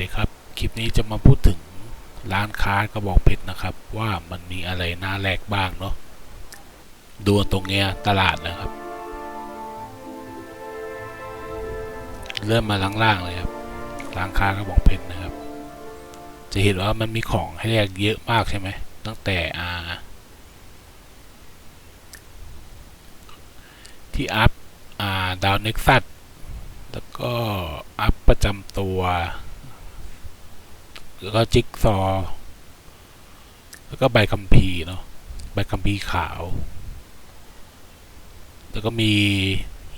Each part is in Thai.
ดีครับคลิปนี้จะมาพูดถึงร้านค้ากระบอกเพชรนะครับ ว่ามันมีอะไรน่าแลกบ้างเนาะดูตรงเนี้ยตลาดนะครับ เริ่มมาล่างๆเลยครับร้านค้ากระบอกเพชรนะครับ จะเห็นว่ามันมีของให้แลกเยอะมากใช่ไหมตั้งแต่อ่าที่อัพอ่าดาวเน็กซัสแล้วก็อัพประจำตัว แล้วก็จิ๊กซอ แล้วก็ใบคัมภีร์เนาะ ใบคัมภีร์ขาว แล้วก็มี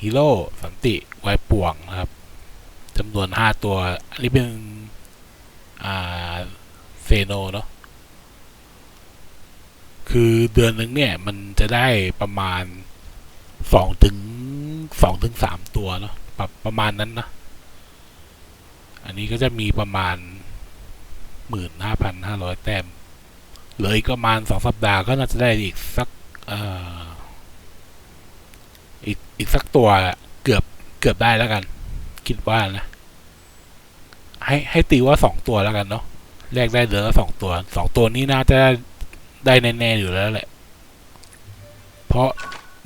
ฮีโร่สันติไวป่วงนะครับจำนวนห้าตัว อันนี้เป็น อ่า เซโนเนาะ คือเดือนหนึ่งเนี่ย มันจะได้ประมาณสองถึงสองถึงสามตัวเนาะประประมาณนั้นนะ อันนี้ก็จะมีประมาณ หมื่นห้าพันห้าร้อยแต้มเหลืออีกประมาณสองสัปดาห์ก็น่าจะได้อีกสักอีกอีกสักตัวเกือบเกือบได้แล้วกัน คิดว่านะ ให้ให้ตีว่าสองตัวแล้วกันเนาะแรกได้เหลือละสองตัวสองตัวนี้น่าจะได้แน่ๆอยู่แล้วแหละ เพราะ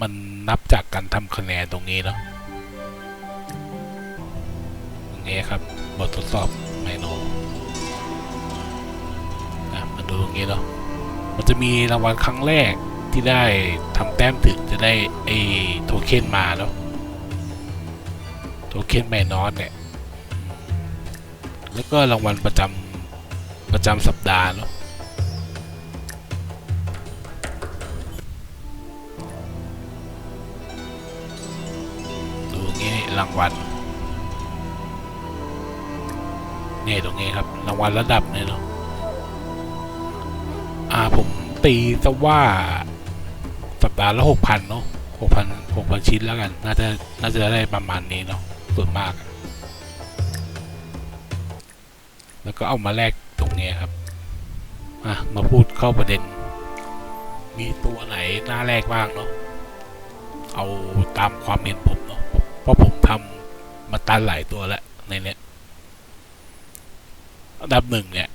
มันนับจากการทำคะแนนตรงนี้เนาะตรงนี้ครับ บททดสอบไมโน อ่าดูตรงนี้เนาะมันจะมีรางวัลครั้งแรกที่ได้ทำแต้มถึงจะได้ไอโทเค็นมาเนาะโทเค็นแมนอสเนี่ยแล้วก็รางวัลประจำประจำสัปดาห์เนาะดูตรงนี้รางวัลเนี่ยตรงนี้ครับรางวัลระดับเนี่ยเนาะ อ่าผมตีซะว่าสัปดาห์ละหกพันเนาะหกพันหกพันชิ้นแล้วกัน น่าจะน่าจะได้ประมาณนี้เนาะส่วนมาก แล้วก็เอามาแลกตรงนี้ครับอะมาพูดเข้าประเด็น มีตัวไหนน่าแลกบ้างเนาะเอาตามความเห็นผมเนาะเพราะผมทำมาตันหลายตัวแล้วในเนี้ยอันดับหนึ่งเนี่ย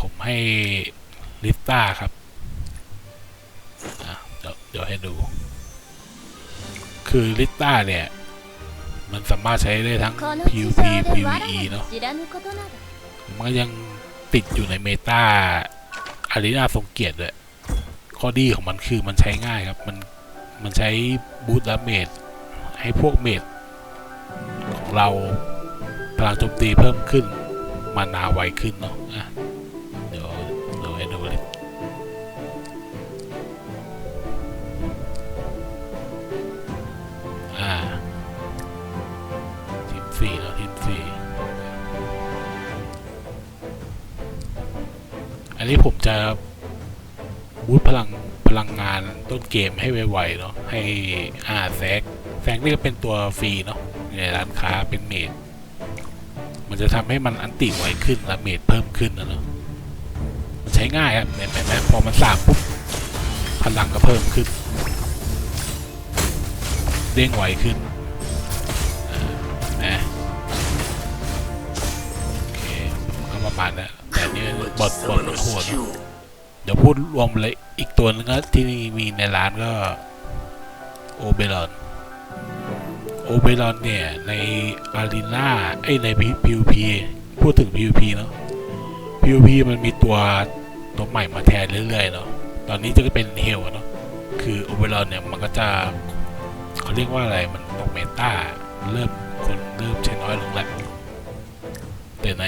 ผมให้ ลิต้าครับเดี๋ยวให้ดู คือลิต้าเนี่ย มันสามารถใช้ได้ทั้ง PVP PVE เนาะมันก็ยังติดอยู่ในเมตาอารีนาทรงเกียรติเลยข้อดีของมันคือมันใช้ง่ายครับ มันมันใช้บูตดาเมจให้พวกเมจของเราพลังโจมตีเพิ่มขึ้น มานาไวขึ้นเนาะ นี้ผมจะบูตพลังพลังงานต้นเกมให้ไวๆเนาะให้อาแซกแซกนี่ก็เป็นตัวฟรีเนาะในร้านค้าเป็นเมดมันจะทำให้มันอันติไวขึ้นและเมดเพิ่มขึ้นนะเนาะมันใช้ง่ายครับเห็นไหมเห็นไหมพอมันสามปุ๊บพลังก็เพิ่มขึ้น เด้งไวขึ้นนะโอเคก็ประมาณนั้น แต่นี่บทบทมันโหดเนอะเดี๋ยวพูดรวมเลยอีกตัวนึงก็ที่มีในร้านก็ โอเบรอนโอเบรอนเนี่ย ในอารีนาไอยใน PVP พูดถึง PVP เนาะ PVP มันมีตัวตัวใหม่มาแทนเรื่อยๆเนาะตอนนี้จะเป็นเฮลเนาะคือโอเบรอนเนี่ยมันก็จะเขาเรียกว่าอะไรมันตกเมตาเริ่มคนเริ่มใช้น้อยลงแล้วแต่ใน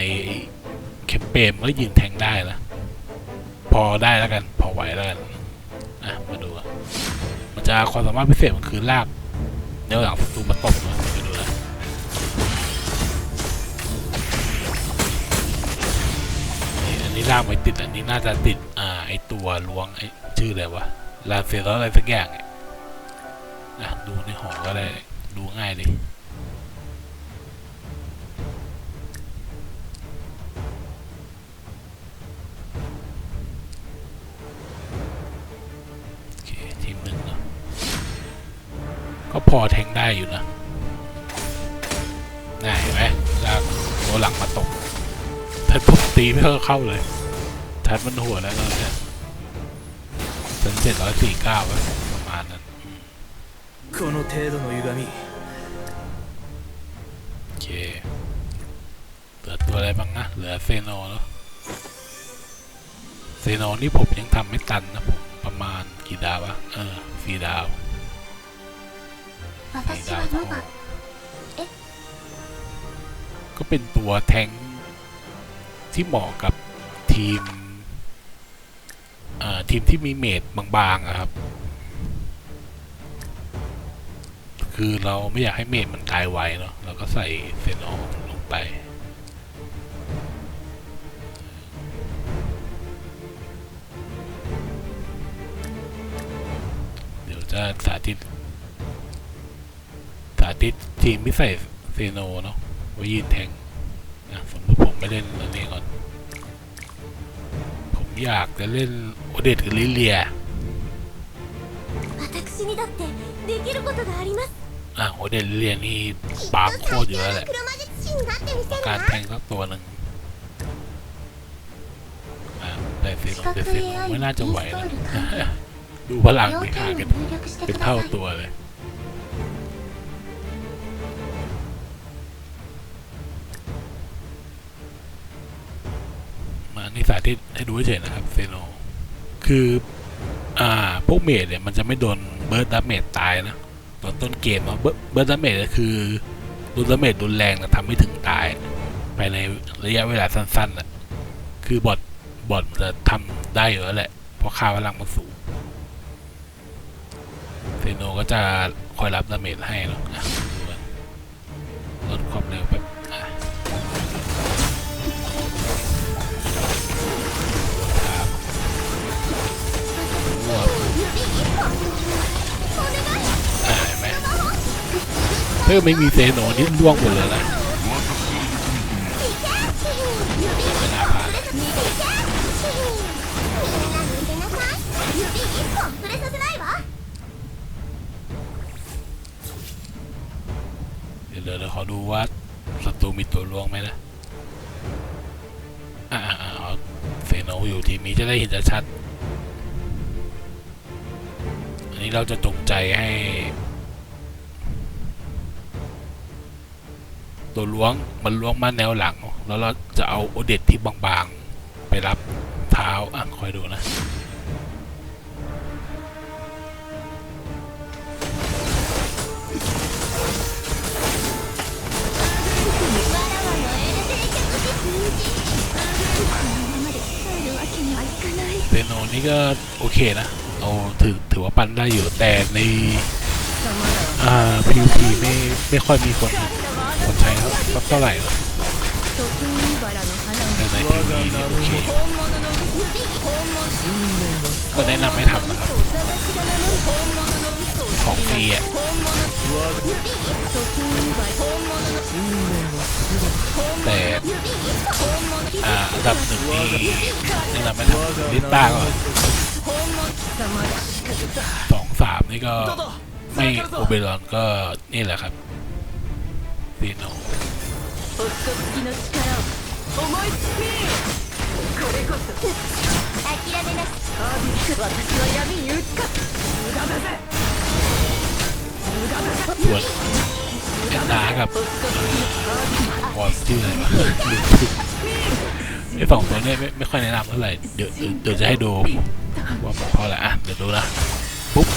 แคมเปญมันก็ยืนแทงได้นะพอได้แล้วกัน พอไหวแล้วกันอะมาดูมันจะความสามารถพิเศษมันคือลากเนื้อหลังศัตรูมาตบนะไปดูนะนี่อันนี้ลากไม่ติดอันนี้น่าจะติดอ่าไอตัวล้วงไอชื่ออะไรวะลาเซลอะไรสักอย่างเนี่ยอะดูในหอก็ได้ดูง่ายเลย พอแทงได้อยู่นะน่าเห็นไหมลากตัวหลังมาตกทัดผมตีไม่เข้าเลย ทัดมันหัวแล้วนะเนี่ยสันเจ็ดร้อยสี่เก้าประมาณนั้นโอเคเหลือตัวอะไรบ้างนะ เหลือเซโนแล้วเซโนนี่ผมยังทำไม่ตันนะผมประมาณกี่ดาววะ เออสี่ดาว 私 ดา は ว ノ พอ バ ก็เป็นตัวแทงค์ที่เหมาะกับทีมเอ่อทีมที่มีเมดบางๆอะครับ คือเราไม่อยากให้เมดมันตายไวเนาะเราก็ใส่เซนอลงไป เดี๋ยวจะสาธิต าทิตย์ทีมพิเศษเซโนเนาะไว้ยืนแทงนะสมมติผมไม่เล่นอันนี้ก่อน ผมอยากจะเล่นโอเดตกับลิเลียอะโอเดตลิเลียนี่ปาโคตรเยอะแหละการแทงสักตัวหนึ่งแต่เซฟนเซโไม่น่าจะไหวนะดูพลังไปฆ่ากันเป็นเท่าตัวเลย ธิตให้ดูเฉยนะครับเซโนคืออ่าพวกเมดเนี่ยมันจะไม่โดนเบิร์ดดาเมจตายนะตอนต้นเกมเนาะเบิร์ดดดาเมจก็คือโดนดาเมจรุนแรงนะทำไม่ถึงตายภายในระยะเวลาสั้นๆนะคือบอทบอทมันจะทำได้อยู่แล้วแหละเพราะค่าพลังมันสูงเซโนก็จะคอยรับดาเมจให้เนาะอะดูกันลดความเร็ว เพิ่มไม่มีเซโนนี่ล่วงหมดเลยละเดี๋ยวเราขอดูว่าศัตรูมีตัวล่วงไหมนะอ่าเซโนอยู่ทีมีจะได้เห็นชัด อันนี้เราจะจงใจให้ ตัวล้วงมันล้วงมาแนวหลัง แล้วเราจะเอาโอเดตที่บางๆ ไปรับเท้าอะคอยดูนะเตโนนี่ก็โอเคนะเราถือถือว่าปั้นได้อยู่แต่ในอ่าพิวพีไม่ไม่ค่อยมีคน คนไทยครับรับเท่าไหร่หรอทีวีโอเคก็แนะนำให้ทำนะครับ ของดีอะแต่อันดับหนึ่งนี่แนะนำให้ทำลิต้าก่อสองสามนี่ก็ไม่โอเบรอนก็นี่แหละครับ ซีโน 夫付きの力を思いつきこれこそ諦めなしアビス私は闇に打つか無駄だぜ無駄だぜ ส่วนแอนนากับ 夫付きのアビ วอลชื่ออะไรวะลืมชื่อไอ้สองตัวเนี้ไม่ไม่ค่อยแนะนำเท่าไหร่เดี๋ยวเดี๋ยวเดี๋ยวจะให้ดูว่ามันเพราะอะไรอ่ะเดี๋ยวดูนะปุ๊บ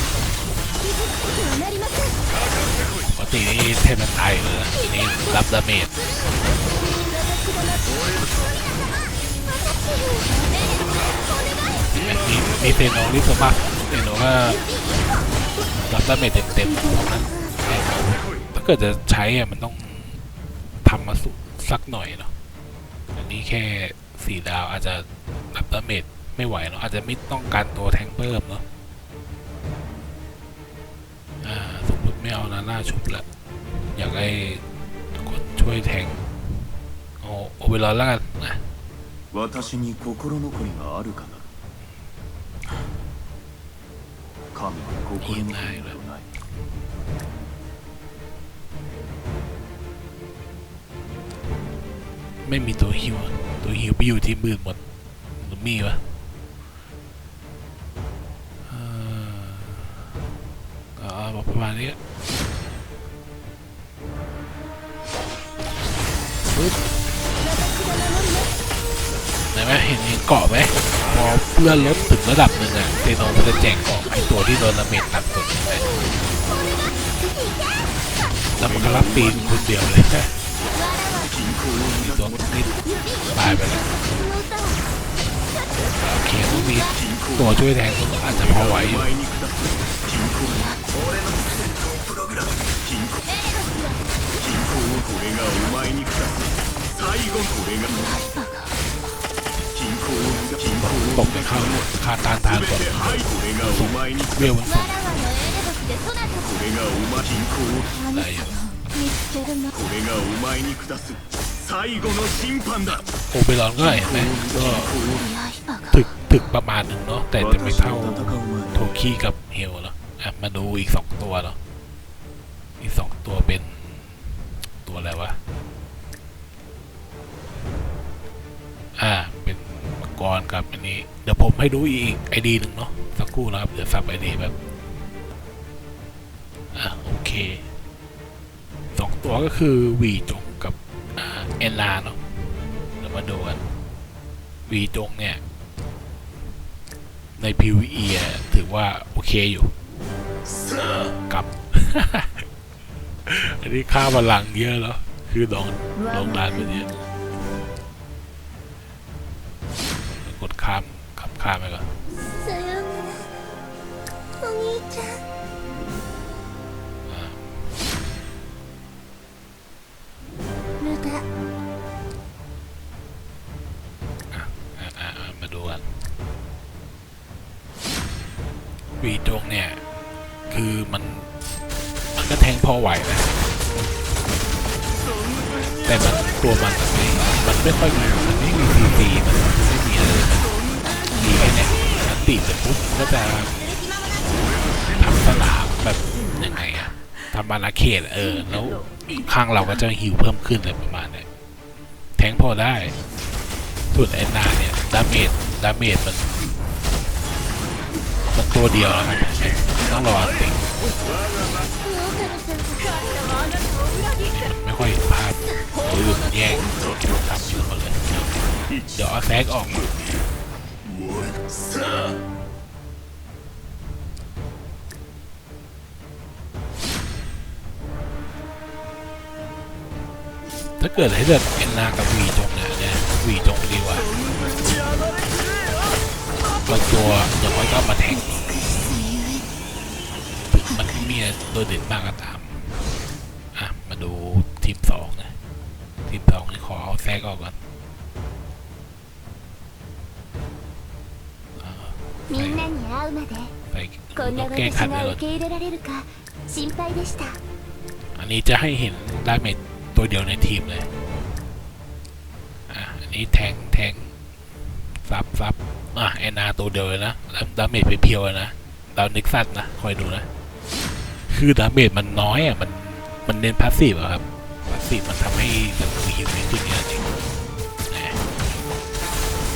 ปกตินี่เทพมันตายเลยนี่รับดาเมจมีมีเซโนริสมาเซโนก็รับดาเมจเต็มๆตรงนั้นถ้าเกิดจะใช้อะมันต้องทำมาสุสักหน่อยเนาะอันนี้แค่สี่ดาวอาจจะรับดาเมจไม่ไหวเนาะอาจจะไม่ต้องการตัวแทงเพิ่มเนาะ ติไม่เอานาน่าชุบละอยากให้คนช่วยแทงเอาโอเวอร์ลอนแล้วกันนะ 私に心残りがあるかな神は心残りなどない ไม่มีตัวฮิวอะตัวฮิวไปอยู่ที่มืดหมดหรือมีวะเอ่ออ๋อประมาณนี้ ปึ๊บไหนไหมเห็นเห็นเกาะไหมพอเลื่อนรถถึงระดับหนึ่งอะเตโนมันจะแจกเกาะไอตัวที่โดนดาเมจต่ำสุดใช่ไหมแล้วมันก็รับปีนคนเดียวเลยตัวนี้ตายไปแล้วโอเคต้องมีตัวช่วยแทนอาจจะพอไหวอยู่ 衡をこれがお前に下す最後これが均衡を均衡 ต を กไปเข้าคาตานทานก่อน 全てはいこれがお前に下す เรียวมันสุด これがお前均衡を ได้อยู่ これがお前に下す最後の審判だ โอเบรอนก็เห็นไหมก็ถึกถึกประมาณหนึ่งเนาะแต่จะไม่เท่าโทคีกับเฮลเนาะอ่ะมาดูอีกสองตัวเนาะอีกสองตัวเป็น ตัวอะไรวะ อ่า เป็นมังกรกับอันนี้ เดี๋ยวผมให้ดูอีกไอดีหนึ่งเนาะสักครู่นะครับ เดี๋ยวสับไอดีแบบ อะโอเค สองตัวก็คือวีจงกับอ่าเอ็นลาเนาะเดี๋ยวมาดูกันวีจงเนี่ย ใน PVE อะถือว่า โอเคอยู่ กับ อันนี้ค่าพลังเยอะแล้ว คือดองดองนานกว่านี้กดข้ามขับข้ามไปก่อนมาดูกันวีดงเนี่ย คือมัน ก็แทงพอไหวนะ แต่มันตัวมันมันไม่มันไม่ค่อยมีมันไม่มีซีซีมันไม่มีอะไรเลยมันมีแค่เนี้ยมันติดเสร็จปุ๊บก็จะทำสลามแบบยังไงอะทำบานาเขตเออ แล้วข้างเราก็จะฮิวเพิ่มขึ้นเลยประมาณเนี้ยแทงพอได้ ส่วนแอนนาเนี่ยดาเมจดาเมจมันมันตัวเดียวนะครับต้องรออันติ ไม่ค่อยเห็นภาพปืนแย่งทำอยู่หมดเลยเดี๋ยวเอาแซกออกถ้าเกิดให้เลือกแอนนากับวีจงเนี่ยนี่ยวีจงดีกว่าบางตัวอย่างน้อยก็มาแทง มันไม่มีตัวเด่นมากก็ตาม อ่ะ มาดูทีมสองนะ ทีมสองนี่ขอเอาแซกออกก่อนอ่า みんなに会うまで ใส่ こん ต้ な องแก้ 私 ขัดไว้ が ก่อน 受け入れられるか心配でした อันนี้จะให้เห็นดาเมจตัวเดียวในทีมเลย อ่ะ อันนี้แทงแทงซับซับอ่ะแอนนาตัวเดียวเลยนะแล้วดาเมจเพียวๆเลยนะดาวนิกซันนะ คอยดูนะ คือดาเมจมันน้อยอ่ะ มัน มันเน้นพาสซีฟอะครับ พาสซีฟมันทำให้มันมีอยู่ในที่นี้เองแหม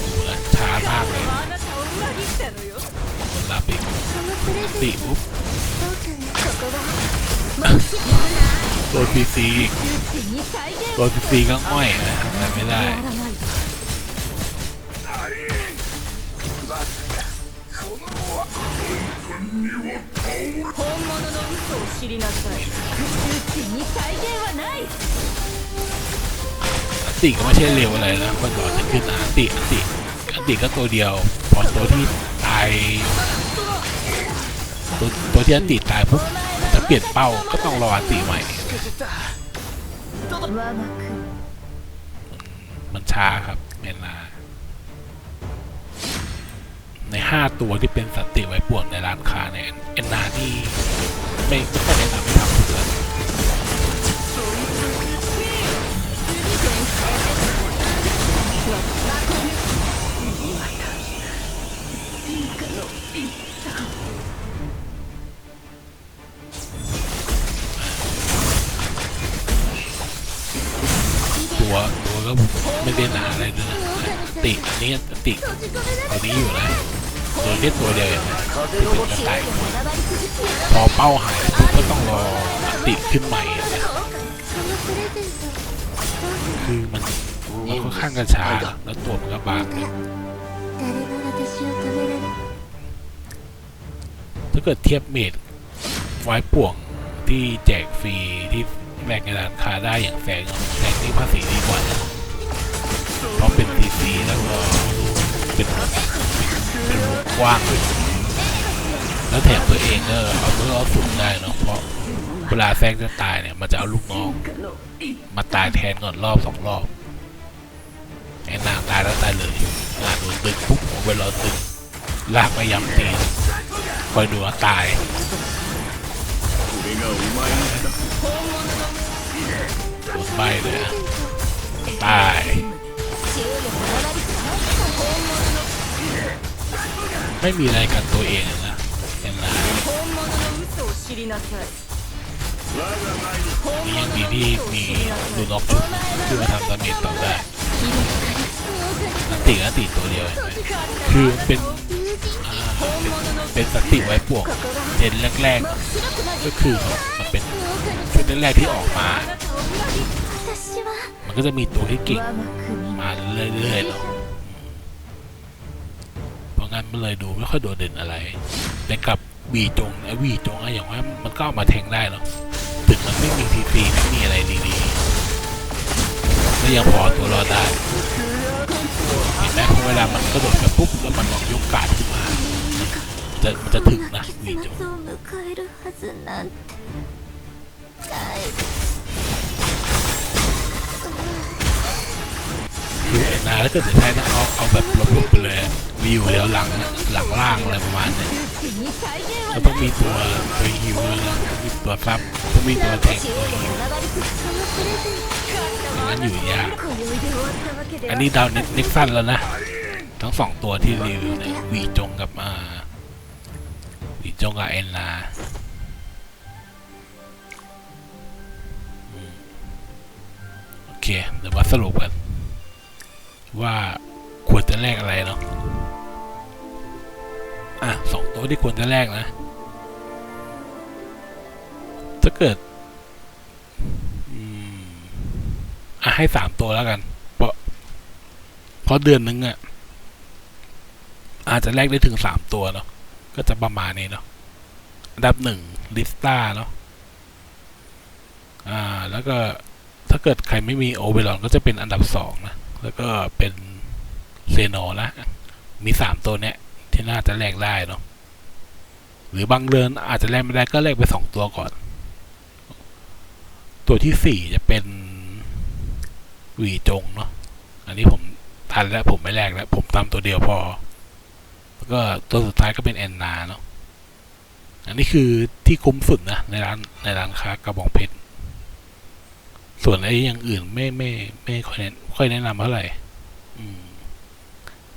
ดูนะช้ามากเลยมันรับอีก そのプレゼ ติ ント ปุ๊บ どうかなここは โดนพีซี に再現 โดนพีซีก็ง่อยนะทำอะไรไม่ได้ やらない 本物の 嘘を知りなさい宇宙に再現はない อันติก็ไม่ใช่เร็วอะไรนะคนก่อนจะขึ้นนะอันติอันติอันติก็ตัวเดียว พอตัวที่ตายตัวตัวที่อันติตายปุ๊บจะเปลี่ยนเป้าก็ต้องรออันติใหม่ 我が国 มันช้าครับเวลาในห้าตัวที่เป็นสันติไว้ป่วงในร้านค้าเนี่ยเอ็นนานี่ ไม่ไม่ค่อยแนะนำให้ทำเพื่อนตัวตัวก็ไม่ได้หนาอะไรด้วยนะติอันนี้ติตัวนี้อยู่น โดยที่ตัวเดียที่เป็นกระต่ายพอเป้าหายปุ๊บก็ต้องรอติดขึ้นใหม่ คือมันมันค่อนข้างกระชาแล้วตัวมันก็บางถ้าเกิดเทียบเมดไว้ป่วงที่แจกฟรีที่แบกในระานคาได้อย่างแฝงแฝงนี่ภาษีดีกว่าเพราะเป็นดีซีแล้วก็เป็น ว้าง แล้วแถพื่อเองเก็เอาเพื่อเอาสูงได้เนาะเพราะเวลาแทรกจะตายเนี่ยมันจะเอาลูกน้อง มาตายแทนก่อนรอบสองรอบไอ้นางตายแล้วตายเลยหนางโดนตึกปุ๊บผมไปรอตึกลากมายำตีคอยดูว่าตายโดนใบเลยตาย ไม่มีอะไรกับตัวเองนะเห็นไหมยังดีที่มีดูล็อกจุดที่มาทำตอนนี้ต่อได้ติอะติตัวเดียว คือเป็นเป็นสติไว้ปวกเด่นแรกๆ ก็คือมันเป็นชุดแรกที่ออกมา มันก็จะมีตัวที่เก่งมาเรื่อยๆเนา เพราะงั้นมันเลยดูไม่ค่อยโดดเด่นอะไร แต่กับวีจงไอวีจงอะอย่างว่ามันก็เอามาแทงได้เนาะถึงมันไม่มีทีฟีไม่มีอะไรดีๆก็ยังพอตัวรอดได้เห็นไหมพอเวลามันกระโดดไปปุ๊บแล้วมันลองยกการดขึ้นมาจะจะถึงนะวีจง คือนาแล้าเกิดได้นะเอาเอาแบบลบๆไปเลยวิวแล้วหลังหลังล่างอะไรประมาณนี้แล้วต้องมีตัวตัวฮิวมีตัวฟับต้องมีตัวแทงตัวฮิวนั้นอยู่ยากอันนี้ดาวเน็กซันแล้วนะ ทั้งสองตัวที่รีวิวในวีจงกับอ่าวีจงกับเอ็นลาโอเคเดี๋ยวมาสรุปกัน ว่าควรจะแลกอะไรเนาะอะสองตัวที่ควรจะแลกนะ ถ้าเกิดอะให้สามตัวแล้วกัน เพราะเพราะเดือนนึงอะ อาจจะแลกได้ถึงสามตัวเนาะก็จะประมาณนี้เนาะอันดับหนึ่งลิสตาเนาะอ่า แล้วก็ถ้าเกิดใครไม่มีโอเวอร์ลอนก็จะเป็นอันดับสองนะ แล้วก็เป็นเซโนนะ มีสามตัวเนี้ย ที่น่าจะแลกได้เนาะหรือบางเดือนอาจจะแลกไม่ได้ก็แลกไปสองตัวก่อน ตัวที่สี่จะเป็นหวีจงเนาะอันนี้ผมทันแล้วผมไม่แลกแล้ว ผมตามตัวเดียวพอ แล้วก็ตัวสุดท้ายก็เป็นแอนนาเนาะอันนี้คือที่คุ้มสุดนะในร้านในร้านค้ากระบองเพชร ส่วนไอ้อย่างอื่นไม่ไม่ไม่ค่อยแนะค่อยแนะนำเท่าไหร่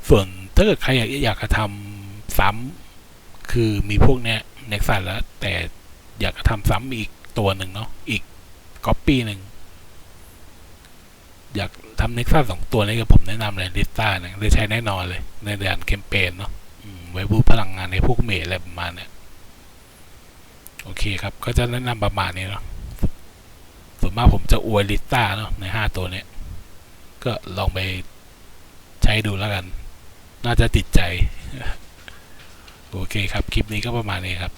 ส่วนถ้าเกิดใครอยากอยากจะทำซ้ำคือมีพวกเนี้ยเน็กซันแล้ว แต่อยากจะทำซ้ำอีกตัวหนึ่งเนาะอีกก๊อปปี้หนึ่งอยากทำเน็กซัสสองตัวนี้กับผมแนะนำเลยลิสต้าเนี่ยได้ใช้แน่นอนเลย ในเดือนแคมเปญเนาะไว้บูพลังงานในพวกเมทอะไรประมาณเนี้ยโอเคครับ ก็จะแนะนำประมาณนี้เนาะ วนมากผมจะอวยลิต้าเนาะในห้าตัวเนี้ยก็ลองไปใช้ดูแล้วกัน น่าจะติดใจ โอเคครับ คลิปนี้ก็ประมาณนี้ครับ